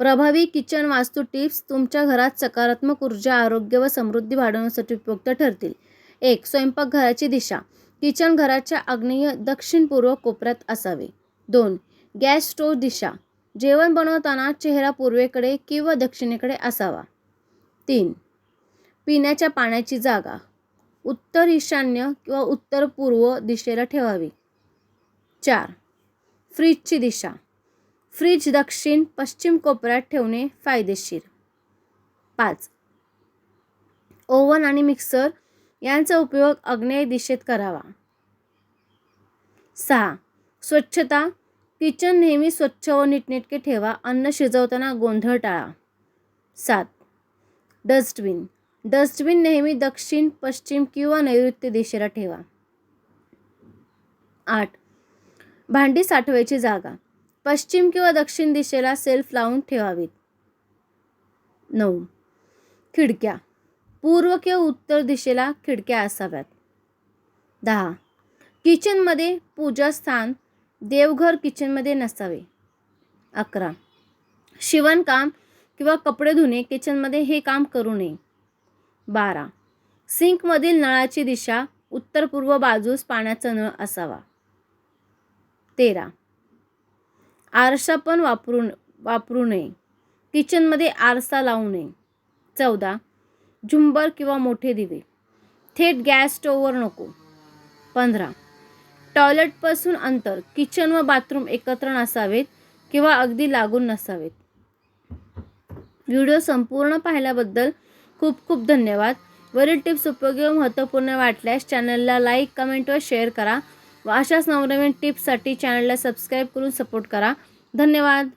प्रभावी किचन वास्तू टिप्स तुमच्या घरात सकारात्मक ऊर्जा आरोग्य व समृद्धी वाढवण्यासाठी उपयुक्त ठरतील. एक स्वयंपाकघराची दिशा. किचन घराच्या आग्नेय दक्षिण पूर्व कोपऱ्यात असावे. दोन गॅस स्टोव दिशा. जेवण बनवताना चेहरा पूर्वेकडे किंवा दक्षिणेकडे असावा. तीन पिण्याच्या पाण्याची जागा. उत्तर ईशान्य किंवा उत्तर पूर्व दिशेला ठेवावी. चार फ्रीजची दिशा. फ्रीज दक्षिण पश्चिम कोपऱ्यात ठेवणे फायदेशीर. पाच. ओव्हन आणि मिक्सर यांचा उपयोग आग्नेय दिशेत करावा. सहा. स्वच्छता. किचन नेहमी स्वच्छ व नीटनेटके ठेवा. अन्न शिजवताना गोंधळ टाळा. सात. डस्टबिन. डस्टबिन नेहमी दक्षिण पश्चिम किंवा नैऋत्य दिशेला ठेवा. आठ. भांडी साठवायची जागा. पश्चिम किंवा दक्षिण दिशेला सेल्फ लावून ठेवावीत. नऊ. खिडक्या. पूर्व किंवा उत्तर दिशेला खिडक्या असाव्यात. दहा. किचनमध्ये पूजास्थान देवघर किचनमध्ये नसावे. अकरा. शिवणकाम किंवा कपडे धुणे किचनमध्ये हे काम करू नये. बारा. सिंकमधील नळाची दिशा उत्तर पूर्व बाजूस पाण्याचा नळ असावा. तेरा. आरसा पण वापरू वापरू नये. किचनमध्ये आरसा लावू नये. चौदा. झुंबर किंवा मोठे दिवे. थेट गॅस स्टोववर नको. पंधरा. टॉयलेटपासून अंतर. किचन व बाथरूम एकत्र नसावेत किंवा अगदी लागून नसावेत. व्हिडिओ संपूर्ण पाहिल्याबद्दल खूप खूप धन्यवाद. वरील टिप्स उपयोगी व महत्त्वपूर्ण वाटल्यास चॅनलला लाईक कमेंट व शेअर करा. व अशाच नवनवीन टिप्ससाठी चॅनलला सबस्क्राईब करून सपोर्ट करा. धन्यवाद.